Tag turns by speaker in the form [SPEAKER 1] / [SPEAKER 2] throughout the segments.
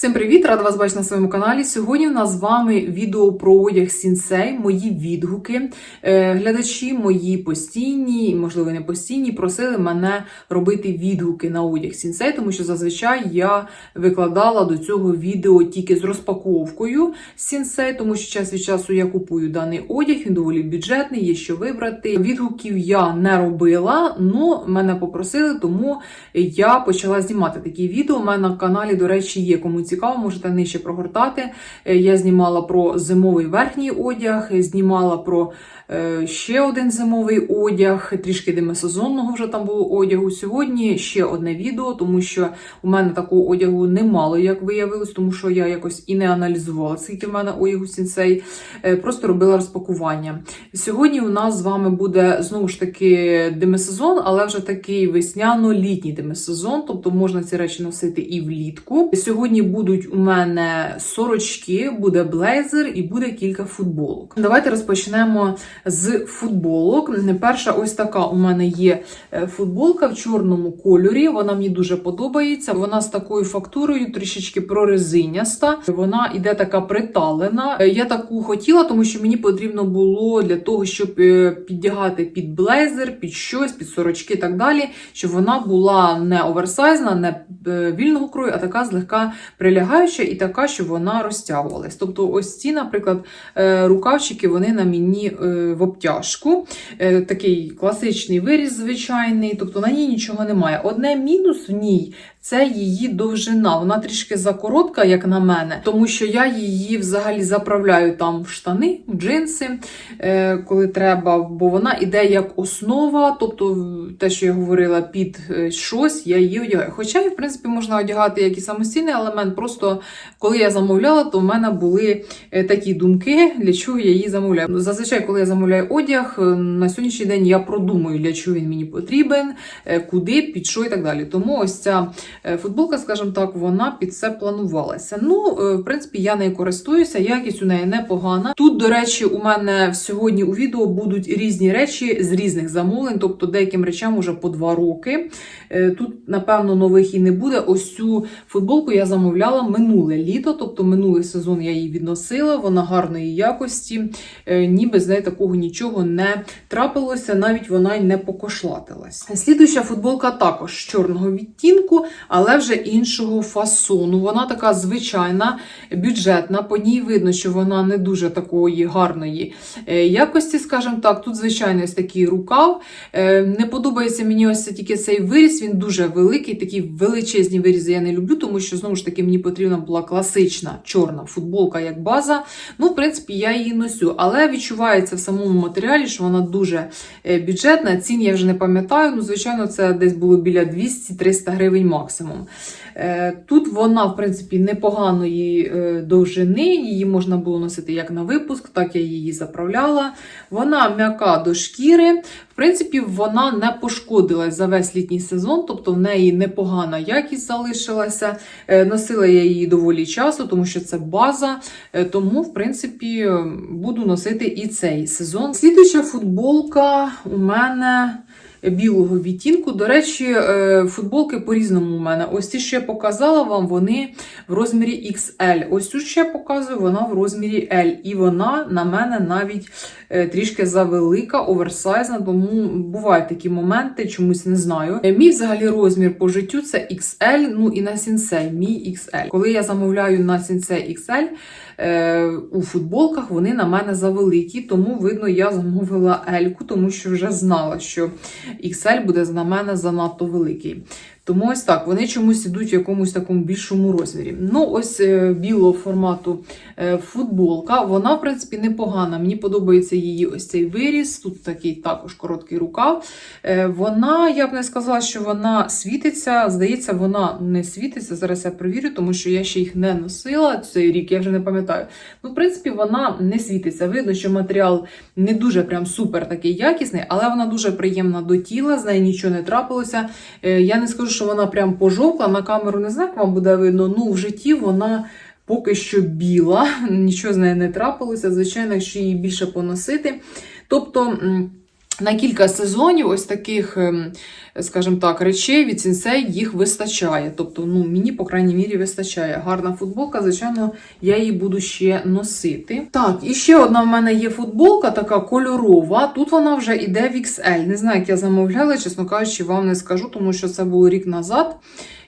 [SPEAKER 1] Всім привіт! Рада вас бачити на своєму каналі. Сьогодні у нас з вами відео про одяг Сінсей, мої відгуки. Е, Глядачі мої постійні, можливо, не постійні, просили мене робити відгуки на одяг Сінсей, тому що зазвичай я викладала до цього відео тільки з розпаковкою Сінсей, тому що час від часу я купую даний одяг, він доволі бюджетний, є що вибрати. Відгуків я не робила, але мене попросили, тому я почала знімати такі відео. У мене на каналі, до речі, є кому цікаво, можете нижче прогортати. Е, Я знімала про зимовий верхній одяг, знімала про е, ще один зимовий одяг, трішки демисезонного вже там було одягу. Сьогодні ще одне відео, тому що у мене такого одягу немало, як виявилось, тому що я якось і не аналізувала, скільки в мене одягу сінсей, е, просто робила розпакування. Сьогодні у нас з вами буде знову ж таки демисезон, але вже такий весняно-літній демисезон, тобто можна ці речі носити і влітку. Сьогодні будуть у мене сорочки, буде блейзер і буде кілька футболок. Давайте розпочнемо з футболок. Перша ось така у мене є е, футболка в чорному кольорі. Вона мені дуже подобається. Вона з такою фактурою, трішечки прорезиняста. Вона іде така приталена. Е, Я таку хотіла, тому що мені потрібно було для того, щоб е, піддягати під блейзер, під щось, під сорочки і так далі, щоб вона була не оверсайзна, не вільного крою, а така злегка прилягаюча і така, щоб вона розтягувалась. Тобто, ось ці, наприклад, е, рукавчики вони на мені е, в обтяжку. Е, Такий класичний виріз, звичайний, тобто на ній нічого немає. Одне мінус в ній це її довжина. Вона трішки закоротка, як на мене, тому що я її взагалі заправляю там в штани, в джинси, е, коли треба, бо вона іде як основа, тобто те, що я говорила, під е, щось, я її одягаю. Хоча, в принципі, можна одягати як і самостійний елемент. Просто коли я замовляла, то в мене були е, такі думки, для чого я її замовляю. Зазвичай, коли я замовляю одяг, на сьогоднішній день я продумую, для чого він мені потрібен, куди, під що і так далі. Тому ось ця футболка, скажімо так, вона під це планувалася. Ну, е, в принципі, я нею користуюся, якість у неї непогана. Тут, до речі, у мене сьогодні у відео будуть різні речі з різних замовлень, тобто деяким речам уже по два роки. Е, Тут, напевно, нових і не буде. Ось цю футболку я замовляла минуле літо, тобто минулий сезон я її відносила, вона гарної якості, е, ніби з нею такого нічого не трапилося, навіть вона й не покошлатилась. Слідуюча футболка також з чорного відтінку, але вже іншого фасону. Вона така звичайна, бюджетна. По ній видно, що вона не дуже такої гарної е, якості, скажімо так. Тут, звичайно, ось такий рукав. Е, Не подобається мені ось тільки цей виріз, він дуже великий, такі величезні вирізи я не люблю, тому що знову ж таки мені потрібна була класична чорна футболка як база. Ну, в принципі, я її носю, але відчувається в самому матеріалі, що вона дуже е, бюджетна. Цін я вже не пам'ятаю. Ну, звичайно, це десь було біля 200-300 гривень максимум. Е, Тут вона, в принципі, непоганої е, довжини, її можна було носити як на випуск, так я її заправляла. Вона м'яка до шкіри. В принципі, вона не пошкодилась за весь літній сезон, тобто в неї непогана якість залишилася. Е, Носила я її доволі часто, тому що це база. Тому, в принципі, буду носити і цей сезон. Слідуюча футболка у мене білого відтінку. До речі, е, футболки по-різному у мене. Ось ті, що я показала вам, вони в розмірі XL. Ось цю що я показую, вона в розмірі L. І вона на мене навіть е, трішки завелика, оверсайзна, тому бувають такі моменти, чомусь не знаю. Е, Мій взагалі розмір по життю це XL, ну і на сінсей мій XL. Коли я замовляю на сінсей XL, у футболках вони на мене завеликі, тому видно, я замовила Ельку, тому що вже знала, що XL буде на мене занадто великий. Тому ось так, вони чомусь ідуть в якомусь такому більшому розмірі. Ну, ось е, білого формату е, футболка. Вона, в принципі, непогана. Мені подобається її ось цей виріс. Тут такий також короткий рукав. Е, Вона, я б не сказала, що вона світиться. Здається, вона не світиться. Зараз я перевірю, тому що я ще їх не носила цей рік, я вже не пам'ятаю. Ну, в принципі, вона не світиться. Видно, що матеріал не дуже прям супер такий якісний, але вона дуже приємна до тіла, з нею нічого не трапилося. Я не скажу, що вона прям пожовкла, на камеру не знаю, як вам буде видно. Ну, в житті вона поки що біла, нічого з нею не трапилося. Звичайно, якщо її більше поносити. Тобто. На кілька сезонів ось таких, ем, скажімо так, речей від сінсей їх вистачає. Тобто, ну, мені, по крайній мірі, вистачає. Гарна футболка, звичайно, я її буду ще носити. Так, і ще одна в мене є футболка, така кольорова. Тут вона вже йде в XL. Не знаю, як я замовляла, чесно кажучи, вам не скажу, тому що це було рік назад.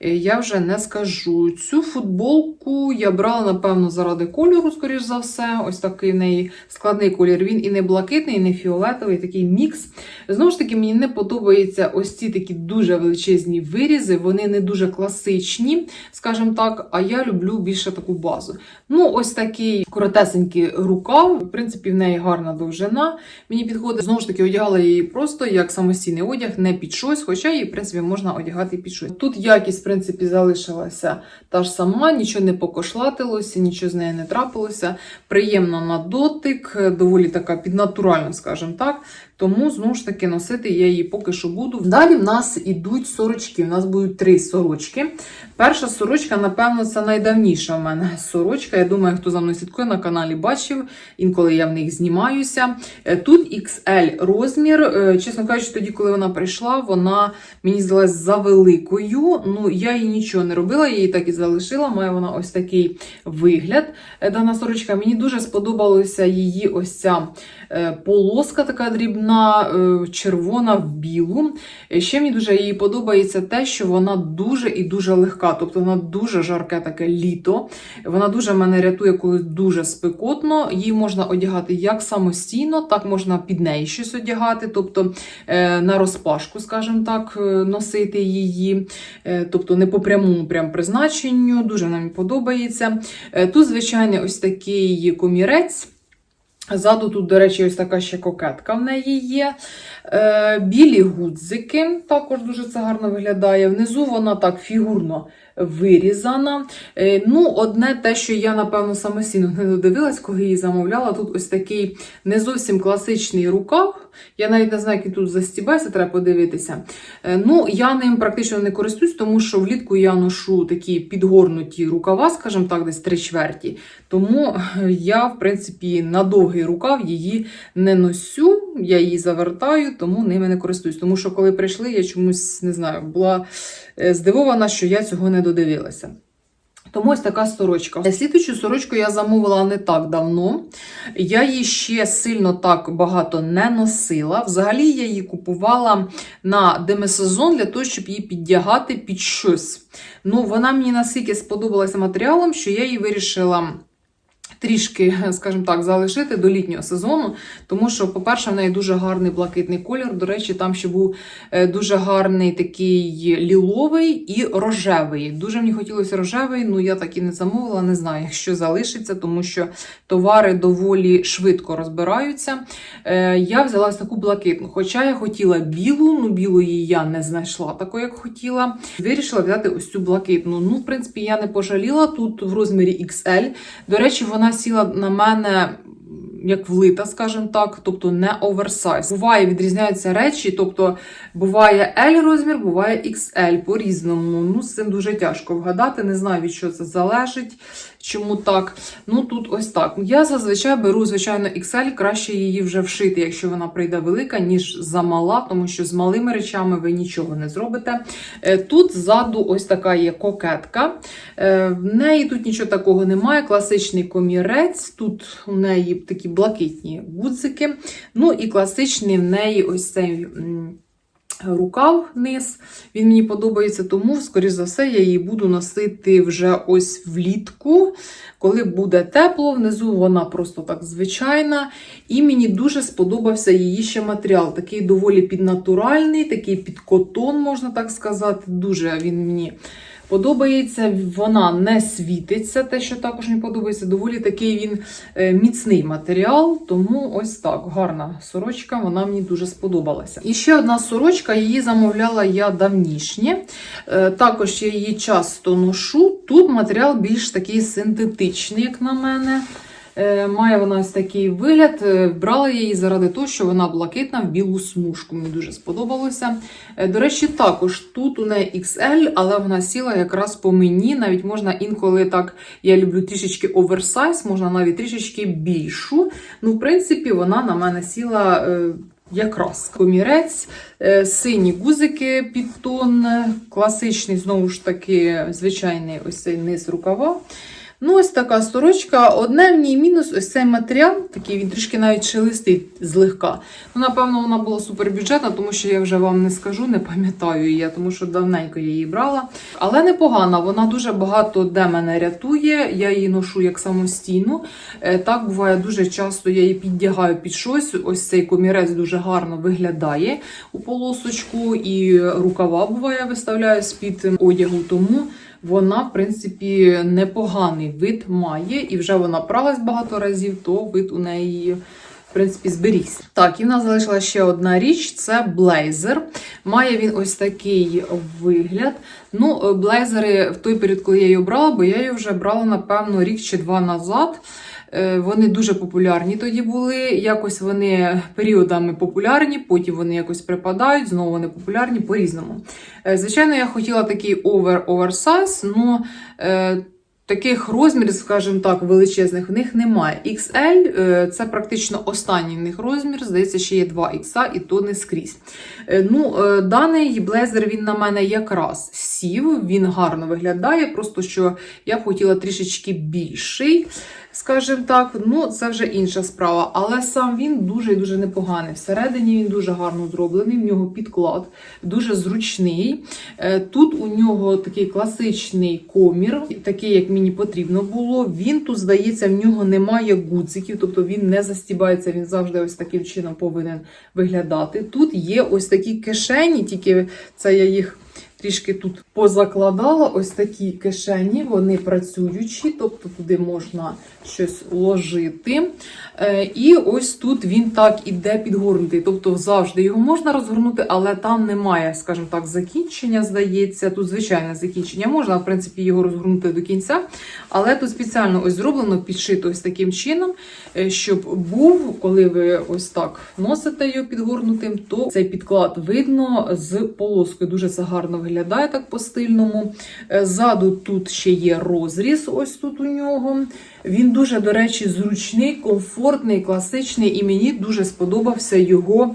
[SPEAKER 1] Е, Я вже не скажу. Цю футболку я брала, напевно, заради кольору, скоріш за все. Ось такий в неї складний колір. Він і не блакитний, і не фіолетовий, такий мікс. Знову ж таки, мені не подобаються ось ці такі дуже величезні вирізи. Вони не дуже класичні, скажімо так. А я люблю більше таку базу. Ну, ось такий коротесенький рукав. В принципі, в неї гарна довжина. Мені підходить. Знову ж таки, одягала її просто як самостійний одяг, не під щось, хоча її, в принципі, можна одягати під щось. Тут якість, принципі, залишилася та ж сама, нічого не покошлатилося, нічого з нею не трапилося. Приємна на дотик, доволі така піднатуральна, скажімо так. Тому, знову ж таки, носити я її поки що буду. Далі в нас ідуть сорочки. У нас будуть три сорочки. Перша сорочка, напевно, це найдавніша в мене сорочка. Я думаю, хто за мною слідкує на каналі, бачив. Інколи я в них знімаюся. Е, Тут XL розмір. Е, Чесно кажучи, тоді, коли вона прийшла, вона мені здалась за великою. Ну, я їй нічого не робила, я її так і залишила. Має вона ось такий вигляд. Е, Дана сорочка. Мені дуже сподобалася її ось ця полоска, така дрібна, е, червона в білу. Е, Ще мені дуже їй подобається те, що вона дуже і дуже легка, тобто вона дуже жарке таке літо. Вона дуже мене рятує, коли дуже спекотно. Її можна одягати як самостійно, так можна під неї щось одягати, тобто е, на розпашку, скажімо так, е, носити її. Е, Тобто не по прямому прям призначенню, дуже нам подобається. Е, Тут, звичайно, ось такий комірець. Ззаду тут, до речі, ось така ще кокетка в неї є. Е, білі гудзики, також дуже це гарно виглядає. Внизу вона так фігурно вирізана. Е, ну, одне те, що я, напевно, самостійно не додивилась, коли її замовляла. Тут ось такий не зовсім класичний рукав. Я навіть не знаю, як він тут застібається, треба подивитися. Е, ну, я ним практично не користуюсь, тому що влітку я ношу такі підгорнуті рукава, скажімо так, десь три чверті. Тому е, я, в принципі, на довгий рукав її не носю, я її завертаю, тому ними не користуюсь. Тому що, коли прийшли, я чомусь не знаю, була е, здивована, що я цього не додивилася. Тому ось така сорочка. Слідуючу сорочку я замовила не так давно. Я її ще сильно так багато не носила. Взагалі я її купувала на демесезон для того, щоб її піддягати під щось. Ну, вона мені наскільки сподобалася матеріалом, що я її вирішила. Трішки, скажімо так, залишити до літнього сезону, тому що, по-перше, в неї дуже гарний блакитний колір. До речі, там ще був е, дуже гарний такий ліловий і рожевий. Дуже мені хотілося рожевий, ну я так і не замовила, не знаю, якщо залишиться, тому що товари доволі швидко розбираються. Е, Я взяла таку блакитну. Хоча я хотіла білу, ну білої я не знайшла такої, як хотіла. Вирішила взяти ось цю блакитну. Ну, в принципі, я не пожаліла тут в розмірі XL. До речі, вона сіла на мене. Як влита, скажімо так, тобто не оверсайз. Буває, відрізняються речі, тобто буває L розмір, буває XL по-різному. Ну, з цим дуже тяжко вгадати. Не знаю, від чого це залежить, чому так. Ну, тут ось так. Я зазвичай беру, звичайно, XL, краще її вже вшити, якщо вона прийде велика, ніж замала, тому що з малими речами ви нічого не зробите. Е, Тут ззаду ось така є кокетка. Е, В неї тут нічого такого немає. Класичний комірець. Тут у неї такі блакитні гудзики. Ну і класичний в неї ось цей. Рукав вниз, він мені подобається, тому, скоріш за все, я її буду носити вже ось влітку, коли буде тепло. Внизу вона просто так звичайна. І мені дуже сподобався її ще матеріал. Такий доволі піднатуральний, такий під котон, можна так сказати. Дуже він мені подобається. Вона не світиться, те, що також мені подобається. Доволі такий він е, міцний матеріал. Тому ось так, гарна сорочка, вона мені дуже сподобалася. І ще одна сорочка, її замовляла я давнішнє. Е, Також я її часто ношу. Тут матеріал більш такий синтетичний, як на мене. Е, Має вона ось такий вигляд. Е, Брала її заради того, що вона блакитна в білу смужку. Мені дуже сподобалося. Е, До речі, також тут у неї XL, але вона сіла якраз по мені. Навіть можна інколи так, я люблю трішечки оверсайз, можна навіть трішечки більшу. Ну, в принципі, вона на мене сіла. Якраз комірець, сині гузики під тон, класичний, знову ж таки, звичайний ось цей низ рукава. Ну, ось така сорочка. Одне в ній мінус ось цей матеріал, такий він трішки навіть шелестить злегка. Ну, напевно, вона була супербюджетна, тому що я вже вам не скажу, не пам'ятаю її, тому що давненько я її брала. Але непогана, вона дуже багато де мене рятує. Я її ношу як самостійну. Е, Так буває дуже часто, я її піддягаю під щось. Ось цей комірець дуже гарно виглядає у полосочку, і рукава буває, виставляю з-під одягу. Тому вона, в принципі, непоганий вид має, і вже вона пралась багато разів, то вид у неї. В принципі, зберігся. Так, і в нас залишилася ще одна річ це блейзер. Має він ось такий вигляд. Ну, блейзери в той період, коли я її брала, бо я її вже брала, напевно, рік чи два назад. Е, Вони дуже популярні тоді були. Якось вони періодами популярні, потім вони якось припадають, знову вони популярні по-різному. Е, Звичайно, я хотіла такий овер оверсайз, ну е, таких розмірів, скажімо так, величезних в них немає. XL е, це практично останній в них розмір. Здається, ще є 2 X, і то не скрізь. Ну, даний блейзер він на мене якраз сів, він гарно виглядає, просто що я б хотіла трішечки більший. Скажімо так, ну це вже інша справа. Але сам він дуже і дуже непоганий. Всередині він дуже гарно зроблений, в нього підклад дуже зручний. Е, Тут у нього такий класичний комір, такий, як мені потрібно було. Він тут, здається, в нього немає гудзиків, тобто він не застібається, він завжди ось таким чином повинен виглядати. Тут є ось такі кишені, тільки це я їх. Трішки тут позакладала ось такі кишені, вони працюючі, тобто туди можна щось ложити. Е, І ось тут він так іде підгорнутий. Тобто завжди його можна розгорнути, але там немає, скажімо так, закінчення, здається. Тут звичайне закінчення можна, в принципі, його розгорнути до кінця. Але тут спеціально ось зроблено, підшито ось таким чином, е, щоб був, коли ви ось так носите його підгорнутим, то цей підклад видно з полоскою. Дуже це гарно виглядає так по стильному. Е, Ззаду тут ще є розріз, ось тут у нього. Він дуже, до речі, зручний, комфортний, класичний, і мені дуже сподобався його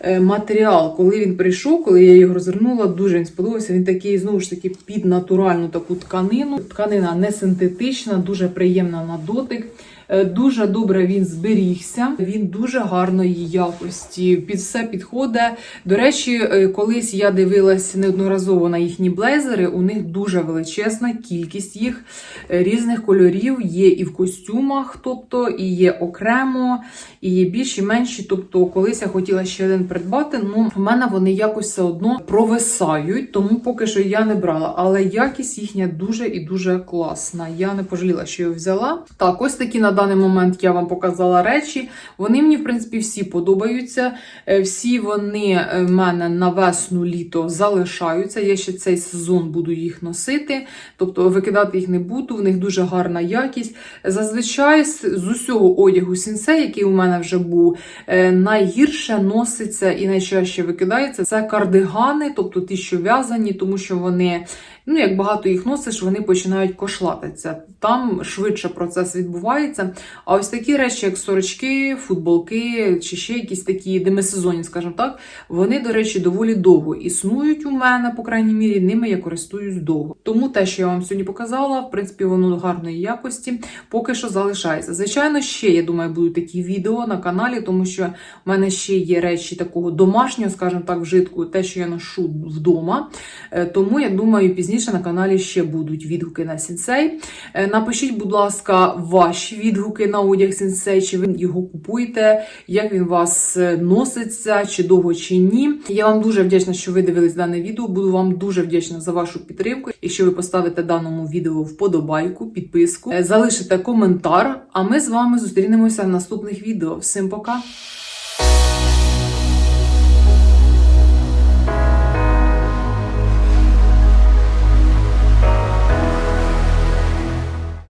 [SPEAKER 1] е, матеріал. Коли він прийшов, коли я його розвернула, дуже він сподобався. Він такий, знову ж таки, під натуральну таку тканину. Тканина не синтетична, дуже приємна на дотик. Е, Дуже добре він зберігся, він дуже гарної якості. Під все підходить. До речі, е, колись я дивилась неодноразово на їхні блейзери. У них дуже величезна кількість їх е, різних кольорів. Є і в костюмах, тобто і є окремо, і є більші, менші. Тобто, колись я хотіла ще один придбати. Ну, в мене вони якось все одно провисають, тому поки що я не брала. Але якість їхня дуже і дуже класна. Я не пожаліла, що її взяла. Так, ось такі на даний момент я вам показала речі. Вони мені, в принципі, всі подобаються. Е, Всі вони е, в мене на весну літо залишаються. Я ще цей сезон буду їх носити, тобто викидати їх не буду. В них дуже гарна якість. Зазвичай з з усього одягу сінсей, який у мене вже був, е, найгірше носиться і найчаще викидається. Це кардигани, тобто ті, що в'язані, тому що вони. Ну, як багато їх носиш, вони починають кошлатися. Там швидше процес відбувається. А ось такі речі, як сорочки, футболки чи ще якісь такі демисезонні, скажімо так, вони, до речі, доволі довго існують у мене, по крайній мірі, ними я користуюсь довго. Тому те, що я вам сьогодні показала, в принципі, воно гарної якості, поки що залишається. Звичайно, ще, я думаю, будуть такі відео на каналі, тому що в мене ще є речі такого домашнього, скажімо так, вжитку, те, що я ношу вдома. Е, Тому я думаю, пізніше на каналі ще будуть відгуки на сінсей. Е, Напишіть, будь ласка, ваші відгуки на одяг сінсей, чи ви його купуєте, як він вас е, носиться, чи довго, чи ні. Я вам дуже вдячна, що ви дивились дане відео. Буду вам дуже вдячна за вашу підтримку. Якщо ви поставите даному відео вподобайку, підписку, е, залишите коментар. А ми з вами зустрінемося в наступних відео. Всім пока!